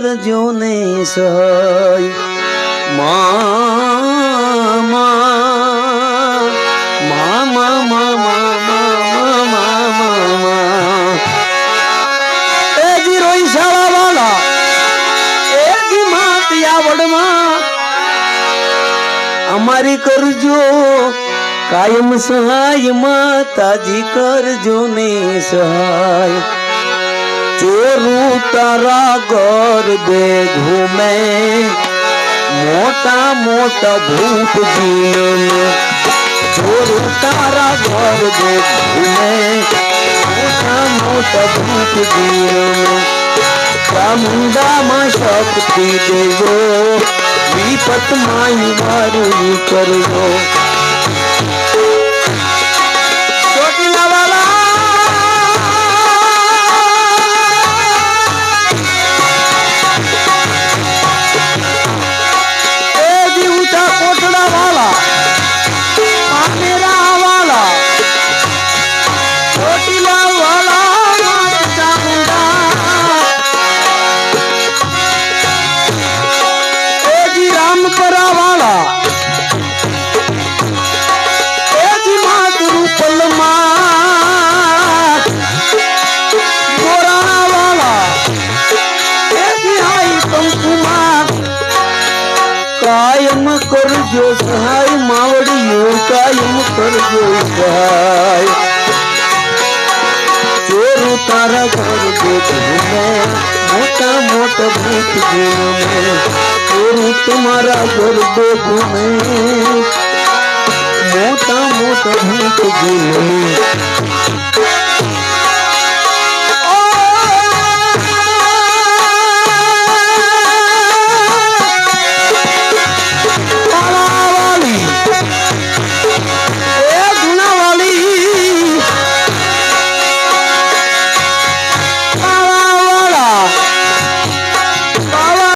કરજો ને સહાય મામા મામા મામા અમારી કરજો કાયમ સહાય માતાજી કરજો ને સહાય. ચોરું તારા ઘર બે ઘૂમે મોટા મોટા ભૂત જીવને. ચોરું તારા ઘર બે ઘૂમે મોટા મોટા ભૂત જીવને. ચામુંડામાં શક્તિ દેવો. વિપત માઈ મારું કરજો કાયમ કરજો સહાય, માવડીઓ કાયમ કરજો સહાય. ચોરું તારા ઘર બેઠું મોટા મોટા ભૂત જીવને ચોરું તમારા ઘર બેઠું મોટા મોટા ભૂત જીવને